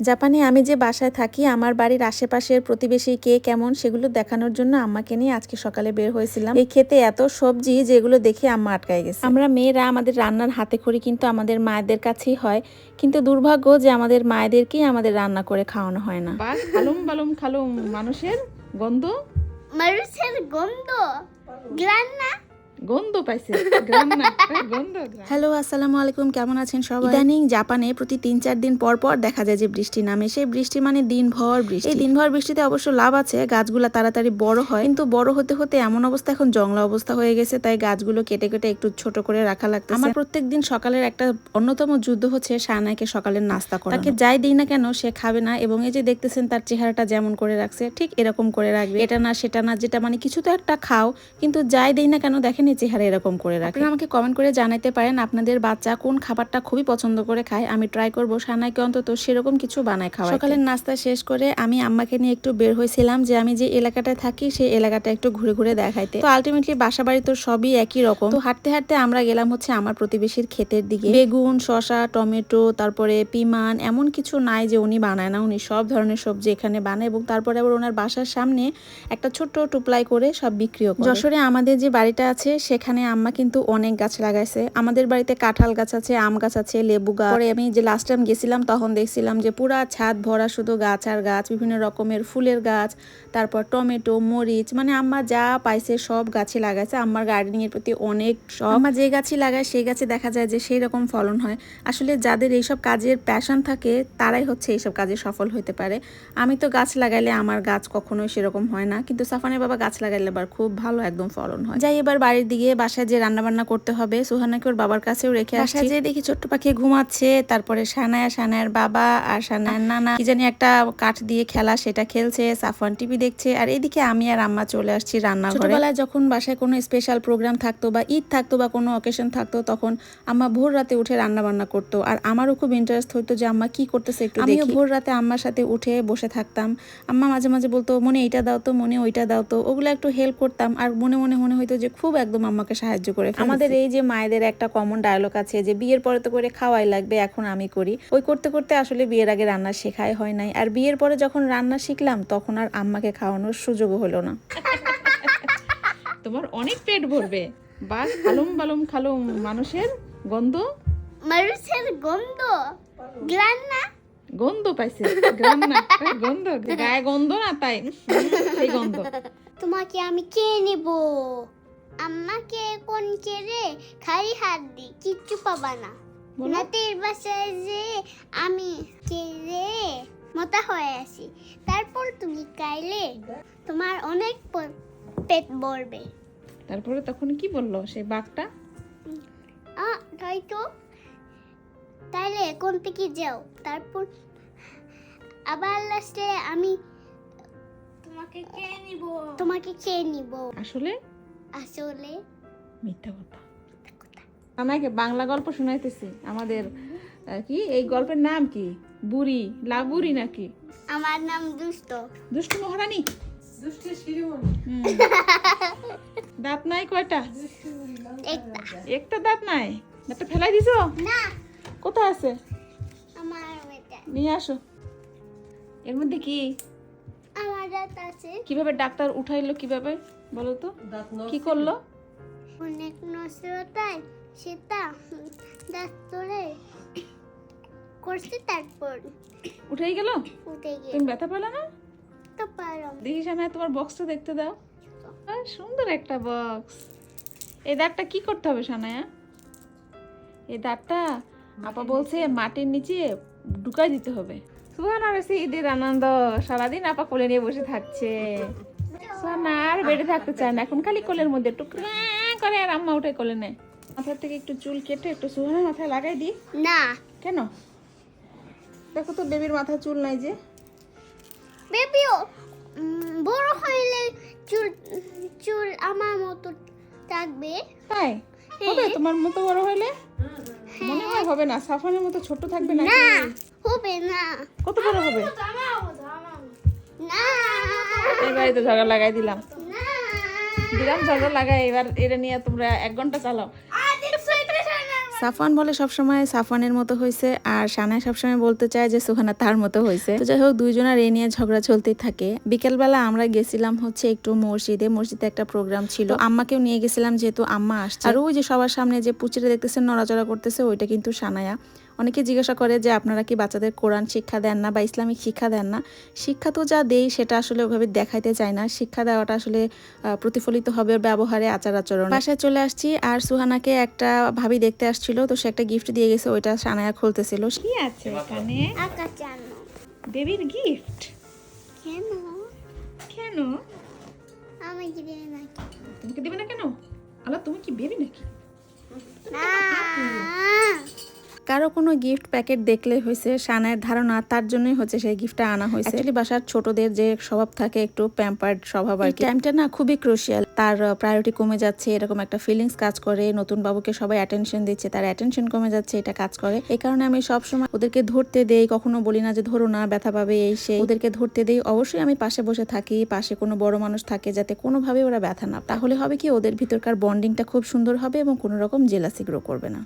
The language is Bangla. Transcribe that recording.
জাপানে আমি যে বাসায় থাকি আমার বাড়ির আশেপাশের প্রতিবেশী কে কেমন সেগুলো দেখানোর জন্য আম্মাকে নিয়ে আজকে সকালে বের হয়েছিলাম। এই খেতে এত সবজি যেগুলো দেখে আম্মা আটকায় গেছে। আমরা মেয়েরা আমাদের রান্নার হাতে খড়ি কিন্তু আমাদের মায়েদের কাছেই হয়। কিন্তু দুর্ভাগ্য যে আমাদের মায়েদেরকেই আমাদের রান্না করে খাওয়ানো হয় না। খালুম বালুম খালুম। মানুষের গন্ধ? মানুষের গন্ধ? গ্রান না? গন্ধ পাইছে গ্রাম না গন্ধ গ্রাম। হ্যালো আসসালামু আলাইকুম কেমন আছেন সবাই? ইদানিং জাপানে প্রতি তিন চার দিন পর পর দেখা যায় যে বৃষ্টি নামে। সেই বৃষ্টি মানে দিনভর বৃষ্টি। এই দিনভর বৃষ্টিতে অবশ্য লাভ আছে গাছগুলা তাড়াতাড়ি বড় হয়। কিন্তু বড় হতে হতে এমন অবস্থা এখন জংলা অবস্থা হয়ে গেছে তাই গাছগুলো কেটে কেটে একটু ছোট করে রাখা লাগছে আমার প্রত্যেক দিন সকালের একটা অন্যতম যুদ্ধ হচ্ছে সায়নাকে সকালের নাস্তা করা তাকে যাই দিই না কেন সে খাবে না এবং এই যে দেখতেছেন তার চেহারাটা যেমন করে রাখছে ঠিক এরকম করে রাখবে। এটা না সেটা না যেটা মানে কিছু তো একটা খাও কিন্তু যাই দিই না কেন দেখেন চেহারা এরকম করে রাখে। আমাকে কমেন্ট করে জানাতে পারেন আপনাদের বাচ্চা কোন খাবারটা খুবই পছন্দ করে খায়। আমি ট্রাই করব সানাইকে অন্তত সেরকম কিছু বানায় খাওয়া সকালের নাস্তা শেষ করে আমি আম্মাকে নিয়ে একটু বের হয়েছিলাম যে আমি যে এলাকাটায় থাকি সেই এলাকাটা একটু ঘুরে ঘুরে দেখাইতে। তো আলটিমেটলি বাসা বাড়ি তো সবই একই রকম। তো হাঁটতে হাঁটতে আমরা গেলাম হচ্ছে আমার প্রতিবেশীর ক্ষেতের দিকে। বেগুন শশা টমেটো তারপরে পিমান এমন কিছু নাই যে উনি বানায় না উনি সব ধরনের সবজি এখানে বানায় এবং তারপরে আবার ওনার বাসার সামনে একটা ছোট্ট টুপলাই করে সব বিক্রিও করে। যশোরে আমাদের যে বাড়িটা আছে সেখানে আম্মা কিন্তু অনেক গাছ লাগাইছে। আমাদের বাড়িতে কাঁঠাল গাছ আছে, আম গাছ আছে, লেবু গাছ। পরে আমি যে লাস্ট টাইম গেছিলাম, তখন দেখছিলাম যে পুরা ছাদ ভরা শুধু গাছ আর গাছ, বিভিন্ন রকমের ফুলের গাছ, তারপর টমেটো, মরিচ মানে আম্মা যা পাইছে সব গাছে লাগাইছে। আম্মার গার্ডেনিং এর প্রতি অনেক শখ। আম্মা যে গাছই লাগায়, সেই গাছে দেখা যায় যে সেই রকম ফলন হয়। আসলে যাদের এইসব কাজের প্যাশন থাকে, তারাই হচ্ছে এইসব কাজে সফল হতে পারে। আমি তো গাছ লাগাইলে আমার গাছ কখনোই সেরকম হয় না। কিন্তু সাফানের বাবা গাছ লাগাইলে আবার খুব ভালো একদম ফলন হয়। যাই, এবার বাড়ির দিকে বাসায় যে রান্না বান্না করতে হবে সুহানাকে ওর বাবার কাছেও রেখে আসছি। যে দেখি ছোট্ট পাখি ঘুমাচ্ছে তারপরে সানায়া সানায়ার বাবা আর সানায়ার নানা। কি জানি একটা কাঠ দিয়ে খেলা সেটা খেলছে সাফান টিভি দেখছে আর এদিকে আমি আর আম্মা চলে আসছি রান্না ছোটবেলায় যখন বাসায় কোনো স্পেশাল প্রোগ্রাম থাকতো বা ঈদ থাকতো বা কোনো অকেশন থাকতো তখন আম্মা ভোর রাতে উঠে রান্না বান্না করতো। আর আমারও খুব ইন্টারেস্ট হতো যে আম্মা কি করতেছে একটু আমিও ভোর রাতে আম্মার সাথে উঠে বসে থাকতাম। আম্মা মাঝে মাঝে বলতো মনে এইটা দাও তো মনে ওইটা দাও তো। ওগুলো একটু হেল্প করতাম আর মনে মনে মনে হইতো যে খুব একদম আম্মাকে সাহায্য করে আমাদের এই যে মায়েদের একটা কমন ডায়লগ আছে যে বিয়ের পরে তো করে খাওয়াই লাগবে এখন আমি করি। ওই করতে করতে আসলে বিয়ের আগে রান্না শেখাই হয় নাই। আর বিয়ের পরে যখন রান্না শিখলাম তখন আর আম্মাকে খাওয়ানোর সুযোগও হলো না। তোমার অনেক পেট ভরবে। বাস খালুম বালুম খালুম মানুষের গন্ধ? মানুষের গন্ধ? গ্রান না? গন্ধ পাইছে গ্রাম না। গন্ধ? গায়ে গন্ধ না তাই? সেই গন্ধ। তোমাকে আমি কে নেব? আম্মাকে কোন ছেড়ে খালি হাত দি কিচ্ছু পাবা না। নাতির বাসায় যে আমি ছেড়ে মোটা হয়ে আসি তারপর তুমি খাইলে তোমার অনেক পেট ভরবে। তারপরে তখন কি বলল সেই বাঘটা? আ তাই তো তাইলে এখন থেকে যাও? তারপর আবার লাস্টে আমি তোমাকে খেয়ে নিব? তোমাকে খেয়ে নিব। আসলে আসলে মিথ্যা কথা। আমাকে বাংলা গল্প শোনাইতেছি। আমাদের কি? এই গল্পের নাম কি? বুড়ি লাবুরি নাকি? আমার নাম দুষ্ট। দুষ্টু মহারানী? হুম। দাঁত নাই কয়টা? একটা। একটা দাঁত নাই? দাঁতটা ফেলাই দিছো? না। কোথায় আছে? আমার নিয়ে আসো। এর মধ্যে কি? আমার দাঁত আছে। কীভাবে ডাক্তার উঠাইলো কীভাবে? বলো তো কি করল? অনেক নষ্টতায় সেটা দাঁত তোলে করছে তারপর। উঠেই গেল? উঠে গিয়ে। তুমি ব্যথা পেলে না? তো পারো। দেখি সামনে তোমার বক্সটা দেখতে দাও। সুন্দর একটা বক্স এই দাঁতটা কি করতে হবে সানায়া? এই দাঁতটা আপা বলছে মাটির নিচে ঢুকাই দিতে হবে। সুহান আর হচ্ছে ঈদের আনন্দ। সারাদিন আপা কোলে নিয়ে বসে থাকছে। আর বেড়ে থাকতে চায় না। এখন খালি কোলের মধ্যে টুকরা করে আর আম্মা উঠে কোলে নেয়। মাথার থেকে একটু চুল কেটে একটু সুহানের মাথায় লাগাই দিই। না। কেন? দেখো তো বেবির মাথায় চুল নাই যে। বেবিও বড় হইলে চুল চুল আমার মতো থাকবে। তাই? হবে? তোমার মতো বড় হলে মনে হয় হবে না। সাফানের মতো ছোট থাকবে না হবে না। কত বড় হবে? না। এবারে তো ঝগড়া লাগাই দিলাম। দিলাম ঝগড়া লাগাই এবার এটা নিয়ে তোমরা এক ঘণ্টা চালাও। সাফওয়ান বলে সবসময় সাফওয়ানের মতো হয়েছে আর সানায় সবসময় বলতে চায় যে সুহানা তার মতো হয়েছে তো যাই হোক দুইজনের এই নিয়ে ঝগড়া চলতেই থাকে। বিকেলবেলা আমরা গেছিলাম হচ্ছে একটু মসজিদে। মসজিদে একটা প্রোগ্রাম ছিল। আম্মাকেও নিয়ে গেছিলাম যেহেতু আম্মা আসছে। আর ওই যে সবার সামনে যে পুচিটা দেখতেছে নড়াচড়া করতেছে ওইটা কিন্তু সানায়া। অনেকে জিজ্ঞাসা করে যে আপনারা কি বাচ্চাদের কোরআন শিক্ষা দেন না বা ইসলামিক শিক্ষা দেন না? শিক্ষা তো যা দেই সেটা আসলে ওভাবে দেখাইতে চায় না। শিক্ষা দেওয়াটা আসলে প্রতিফলিত হবে ব্যবহারে আচার আচরণ। বাসায় চলে আসছি আর সুহানাকে একটা ভাবি দেখতে আসছিল তো সে একটা গিফট দিয়ে গেছে ওইটা সানায়া খুলতেছিল। কি আছে এখানে? বেবির গিফট কেন? কেন? আমি কি দেবে নাকি? তোমাকে দেবে না কেন? আল্লাহ তুমি কি বেবি নাকি? না। কারও কোনো গিফট প্যাকেট দেখলে হয়েছে সানায়ের ধারণা তার জন্যই হচ্ছে সেই গিফটটা আনা হয়েছে। অ্যাকচুয়ালি বাসার ছোটদের যে স্বভাব থাকে একটু প্যাম্পার্ড স্বভাব আর টাইমটা না খুবই ক্রুশিয়াল তার প্রায়োরিটি কমে যাচ্ছে এরকম একটা ফিলিংস কাজ করে নতুন বাবুকে সবাই অ্যাটেনশন দিচ্ছে তার অ্যাটেনশন কমে যাচ্ছে এটা কাজ করে। এই কারণে আমি সবসময় ওদেরকে ধরতে দেই কখনো বলি না যে ধরো না ব্যথা পাবে এই সেই। ওদেরকে ধরতে দেই অবশ্যই আমি পাশে বসে থাকি পাশে কোনো বড় মানুষ থাকে যাতে কোনোভাবে ওরা ব্যথা না তাহলে হবে কি ওদের ভিতরকার বন্ডিংটা খুব সুন্দর হবে এবং কোনো রকম জেলাসি গ্রো করবে না।